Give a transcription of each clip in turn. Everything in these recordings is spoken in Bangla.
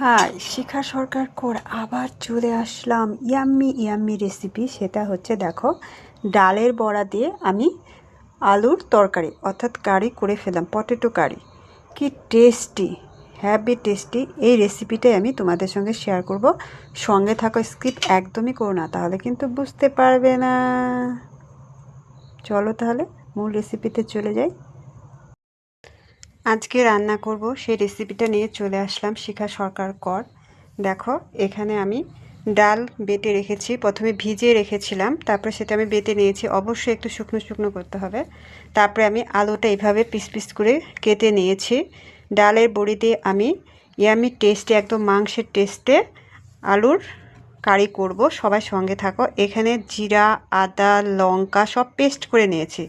হাই শিখা সরকার কোর, আবার চলে আসলাম। ইয়াম্মি ইয়াম্মি রেসিপি সেটা হচ্ছে দেখো, ডালের বড়া দিয়ে আমি আলুর তরকারি, অর্থাৎ কারি করে ফেলাম পটেটো কারি। কি টেস্টি হ্যাভি টেস্টি এই রেসিপিটাই আমি তোমাদের সঙ্গে শেয়ার করব। সঙ্গে থাকো স্কিপ একদমই করো না, তাহলে কিন্তু বুঝতে পারবে না। চলো তাহলে, মূল রেসিপিতে চলে যাই। আজকে রান্না করব, সেই রেসিপিটা নিয়ে চলে আসলাম শিখা সরকার কর। দেখো, এখানে আমি ডাল বেটে রেখেছি, প্রথমে ভিজিয়ে রেখেছিলাম, তারপরে সেটা আমি বেটে নিয়েছি। অবশ্যই একটু শুকনো শুকনো করতে হবে। তারপরে আমি আলুটা এইভাবে পিস পিস করে কেটে নিয়েছি। ডালের বড়ি দিয়ে আমি ইয়ামি টেস্টে একদম মাংসের টেস্টে আলুর কারি করব। সবাই সঙ্গে থাকো। এখানে জিরা, আদা, লঙ্কা সব পেস্ট করে নিয়েছি।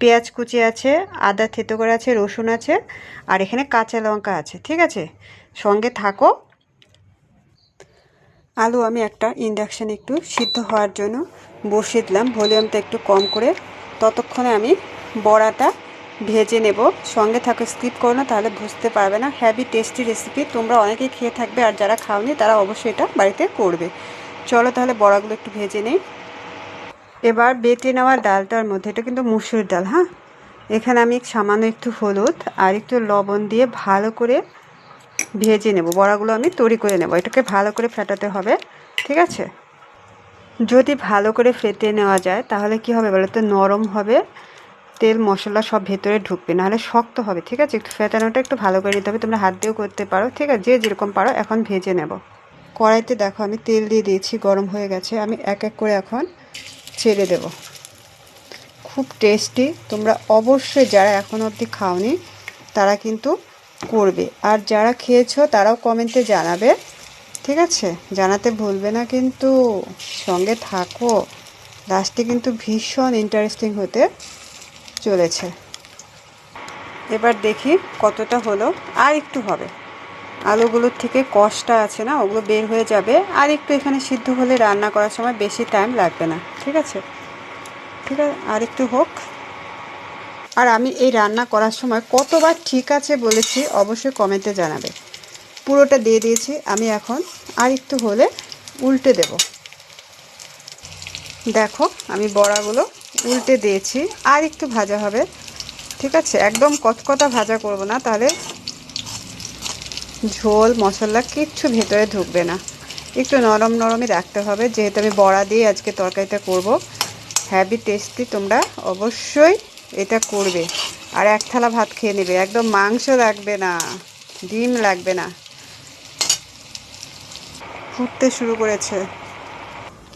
পেঁয়াজ কুচি আছে, আদা থেতো করে আছে, রসুন আছে, আর এখানে কাঁচা লঙ্কা আছে, ঠিক আছে? সঙ্গে থাকো। আলু আমি একটা ইন্ডাকশান একটু সিদ্ধ হওয়ার জন্য বসিয়ে দিলাম, ভলিউমটা একটু কম করে। ততক্ষণে আমি বড়াটা ভেজে নেব। সঙ্গে থাকো স্কিপ করো না, তাহলে বুঝতে পারবে না। হ্যাভি টেস্টি রেসিপি তোমরা অনেকেই খেয়ে থাকবে, আর যারা খাওনি, তারা অবশ্যই এটা বাড়িতে করবে। চলো তাহলে বড়াগুলো একটু ভেজে নেই। এবার বেটে নেওয়া ডালটার মধ্যে, এটা কিন্তু মুসুর ডাল হ্যাঁ? এখানে আমি সামান্য একটু হলুদ আর একটু লবণ দিয়ে ভালো করে ভেজে নেব। বড়াগুলো আমি তৈরি করে নেব। এটাকে ভালো করে ফেটাতে হবে, ঠিক আছে? যদি ভালো করে ফেটে নেওয়া যায়, তাহলে কি হবে বলো তো নরম হবে, তেল, মশলা সব ভেতরে ঢুকবে, নাহলে শক্ত হবে, ঠিক আছে? একটু ফেটানোটা একটু ভালো করে নিতে হবে, তোমরা হাত দিয়েও করতে পারো, ঠিক আছে? যে যেরকম পারো, এখন ভেজে নেব। কড়াইতে দেখো, আমি তেল দিয়ে দিয়েছি, গরম হয়ে গেছে। আমি এক এক করে এখন ছেড়ে দেব। খুব টেস্টি তোমরা অবশ্যই যারা এখন অবধি খাওনি, তারা কিন্তু করবে। আর যারা খেয়েছো, তারাও কমেন্টে জানাবে। ঠিক আছে? জানাতে ভুলবে না কিন্তু। সঙ্গে থাকো। লাস্টে কিন্তু ভীষণ ইন্টারেস্টিং হতে চলেছে। এবার দেখি কতটা হলো। আর একটু হবে। আলুগুলোর থেকে কষটা আছে না, ওগুলো বের হয়ে যাবে। আর একটু এখানে সিদ্ধ হলে রান্না করার সময় বেশি টাইম লাগবে না, ঠিক আছে? ঠিক আছে, আর একটু হোক। আর আমি এই রান্না করার সময় কতবার ঠিক আছে বলেছি অবশ্যই কমেন্টে জানাবে। পুরোটা দিয়ে দিয়েছি, আমি এখন আর একটু হলে উল্টে দেব। দেখো, আমি বড়াগুলো উল্টে দিয়েছি, আর একটু ভাজা হবে। ঠিক আছে, একদম কতকতা ভাজা করব না, তাহলে ঝোল, মশলা কিচ্ছু ভেতরে ঢুকবে না। একটু নরম নরমই রাখতে হবে। যেহেতু আমি বড়া দিয়ে আজকে তরকারিটা করব হ্যাভি টেস্টি তোমরা অবশ্যই এটা করবে। আর এক থালা ভাত খেয়ে নেবে। একদম মাংস লাগবে না, ডিম লাগবে না। ফুটতে শুরু করেছে।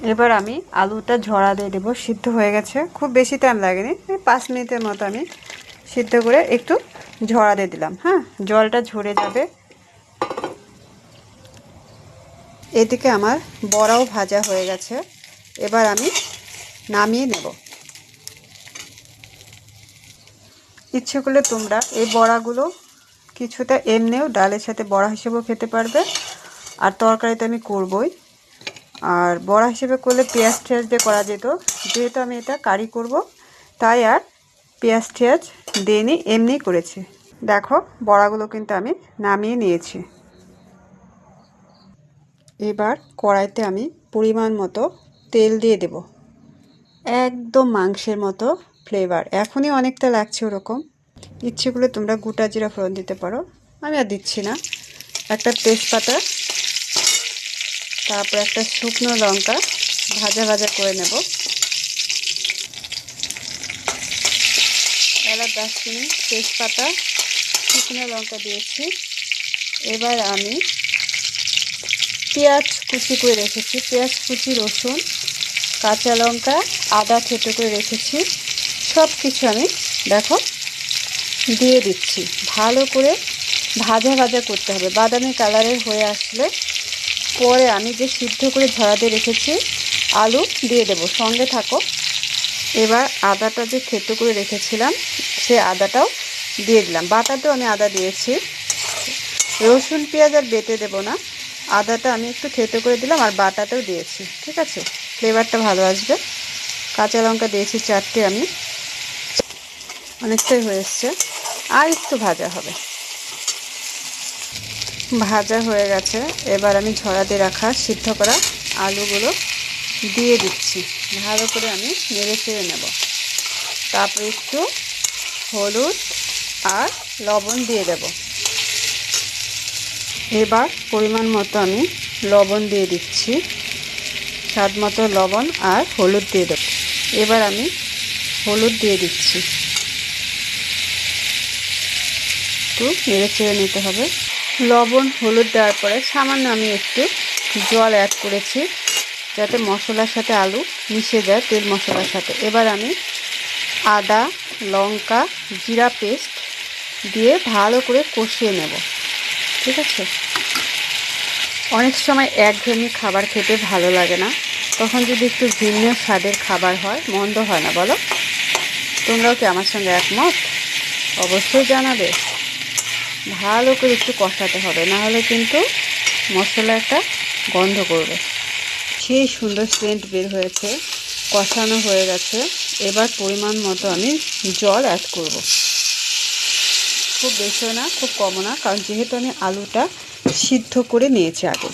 এবার আমি আলুটা ঝরা দিয়ে দেবো। সিদ্ধ হয়ে গেছে। খুব বেশি টাইম লাগেনি। পাঁচ মিনিটের মতো আমি সিদ্ধ করে একটু ঝরা দিয়ে দিলাম। হ্যাঁ জলটা ঝরে যাবে। এদিকে আমার বড়াও ভাজা হয়ে গেছে। এবার আমি নামিয়ে নেব। ইচ্ছে করলে তোমরা এই বড়াগুলো কিছুটা এমনিও ডালের সাথে বড়া হিসেবেও খেতে পারবে। আর তরকারিতে আমি করবই। আর বড়া হিসেবে করলে পেঁয়াজ টেয়াজ দিয়ে করা যেত। যেহেতু আমি এটা কারি করব, তাই আর পেঁয়াজ টেয়াজ দিইনি, এমনিই করেছি। দেখো, বড়াগুলো কিন্তু আমি নামিয়ে নিয়েছি। এবার কড়াইতে আমি পরিমাণ মতো তেল দিয়ে দেব। একদম মাংসের মতো ফ্লেভার এখনই অনেকটা লাগছে ওরকম। ইচ্ছে করলে তোমরা গোটা জিরা ফোড়ন দিতে পারো। আমি আর দিচ্ছি না। একটা তেজপাতা, তারপর একটা শুকনো লঙ্কা ভাজা ভাজা করে নেব। এলাচ, দারচিনি, তেজপাতা, শুকনো লঙ্কা দিয়েছি। এবার আমি পেঁয়াজ কুচি করে রেখেছি। পেঁয়াজ, কুচি, রসুন, কাঁচা লঙ্কা, আদা থেতো করে রেখেছি। সব কিছু আমি দেখো দিয়ে দিচ্ছি। ভালো করে ভাজা ভাজা করতে হবে। বাদামি কালারের হয়ে আসলে পরে আমি যে সিদ্ধ করে ঝরাতে রেখেছি, আলু দিয়ে দেব। সঙ্গে থাকো। এবার আদাটা যে থেতো করে রেখেছিলাম, সে আদাটাও দিয়ে দিলাম। বাটাতেও আমি আদা দিয়েছি। রসুন, পেঁয়াজ আর বেটে দেবো না। আদাটা আমি একটু থেতো করে দিলাম আর বাটাতেও দিয়েছি, ঠিক আছে? ফ্লেভারটা ভালো আসবে। কাঁচা লঙ্কা দিয়েছি চারটে আমি। অনেকটাই হয়ে এসছে। আর একটু ভাজা হবে। ভাজা হয়ে গেছে। এবার আমি ঝরাতে রাখা সিদ্ধ করা আলুগুলো দিয়ে দিচ্ছি। ভালো করে আমি নেড়ে চেড়ে নেব। তারপর একটু হলুদ আর লবণ দিয়ে দেব। এবার পরিমাণ মতো আমি লবণ দিয়ে দিচ্ছি। স্বাদ মতো লবণ আর হলুদ দিয়ে দেব। এবার আমি হলুদ দিয়ে দিচ্ছি। একটু নেড়ে চেড়ে নিতে হবে। লবণ, হলুদ দেওয়ার পরে সামান্য আমি একটু জল অ্যাড করেছি, যাতে মশলার সাথে আলু মিশে যায়, তেল মশলার সাথে। এবার আমি আদা, লঙ্কা, জিরা পেস্ট দিয়ে ভালো করে কষিয়ে নেব। ঠিক আছে? অনেক সময় এক একঘেয়েমি খাবার খেতে ভালো লাগে না। তখন যদি একটু ভিন্ন স্বাদের খাবার হয়, মন্দ হয় না, বলো? তোমরাও কি আমার সঙ্গে একমত? অবশ্যই জানাবে। ভালো করে একটু কষাতে হবে, না হলে কিন্তু মশলা একটা গন্ধ করবে। সেই সুন্দর সেন্ট বের হয়েছে, কষানো হয়ে গেছে। এবার পরিমাণ মতো আমি জল অ্যাড করব। খুব বেশিও না, খুব কমও না, কারণ যেহেতু আমি আলুটা সিদ্ধ করে নিয়েছি আগে,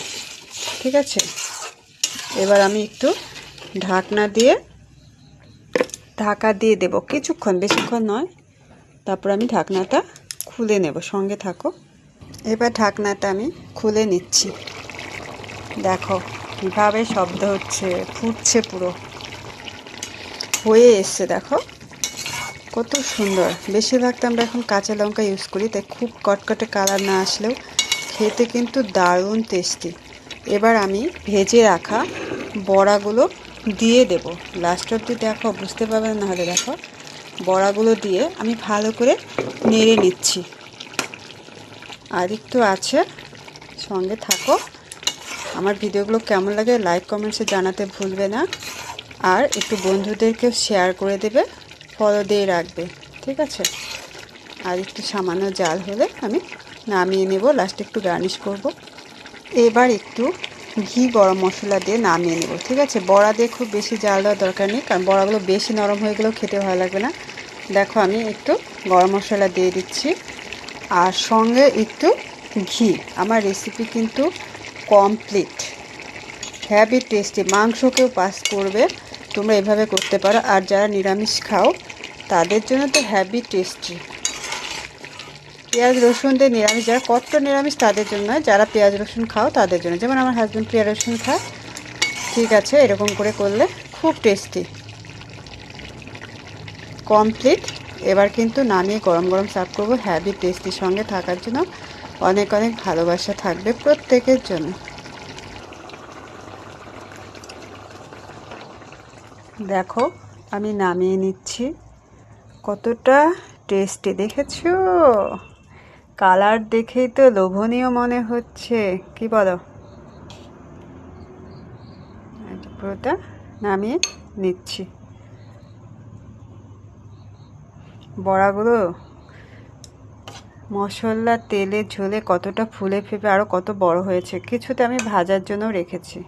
ঠিক আছে? এবার আমি একটু ঢাকনা দিয়ে ঢাকা দিয়ে দেব, কিছুক্ষণ, বেশিক্ষণ নয়। তারপর আমি ঢাকনাটা খুলে নেব, সঙ্গে থাকো। এবার ঢাকনাটা আমি খুলে নিচ্ছি। দেখো, কীভাবে শব্দ হচ্ছে, ফুটছে পুরো। হয়ে এসছে, দেখো। কত সুন্দর। বেশিরভাগটা আমরা এখন কাঁচা লঙ্কা ইউজ করি, তাই খুব কটকটে কালার না আসলেও খেতে কিন্তু দারুণ টেস্টি এবার আমি ভেজে রাখা বড়াগুলো দিয়ে দেব। লাস্ট অবধি দেখো, বুঝতে পারবে না হলে দেখো। বড়াগুলো দিয়ে আমি ভালো করে নেড়ে নিচ্ছি। আর একটু আছে, সঙ্গে থাকো। আমার ভিডিওগুলো কেমন লাগে লাইক কমেন্টসে জানাতে ভুলবে না। আর একটু বন্ধুদেরকেও শেয়ার করে দেবে। ফলো দিয়ে রাখবে, ঠিক আছে? আর একটু সামান্য জাল হলে আমি নামিয়ে নেব লাস্টে একটু গার্নিশ করব। এবার একটু ঘি গরম মশলা দিয়ে নামিয়ে নেব, ঠিক আছে? বড়া দিয়ে খুব বেশি জাল দেওয়ার দরকার নেই, কারণ বড়াগুলো বেশি নরম হয়ে গেলেও খেতে ভালো লাগবে না। দেখো আমি একটু গরম মশলা দিয়ে দিচ্ছি। আর সঙ্গে একটু ঘি, আমার রেসিপি কিন্তু কমপ্লিট হ্যাভি টেস্টি মাংসকেও পাস করবে তোমরা এভাবে করতে পারো, আর যারা নিরামিষ খাও, তাদের জন্য তো হ্যাভি টেস্টি পেঁয়াজ, রসুন দিয়ে নিরামিষ, যারা কত নিরামিষ তাদের জন্য যারা পেঁয়াজ, রসুন খাও তাদের জন্য। যেমন আমার হাজব্যান্ড পেঁয়াজ, রসুন খায়, ঠিক আছে, এরকম করে করলে খুব টেস্টি কমপ্লিট এবার কিন্তু নামিয়ে গরম গরম সার্ভ করব হ্যাভি টেস্টির সঙ্গে থাকার জন্য অনেক অনেক ভালোবাসা থাকবে প্রত্যেকের জন্য। দেখো, আমি নামিয়ে নিচ্ছি। কতটা টেস্টি, দেখেছ? কালার দেখেই তো লোভনীয় মনে হচ্ছে। কি বলো? পুরোটা নামিয়ে নিচ্ছি। বড়াগুলো, মশলা, তেলে ঝোলে কতটা ফুলে ফেপে আরও কত বড় হয়েছে কিছুতে আমি ভাজার জন্য রেখেছি।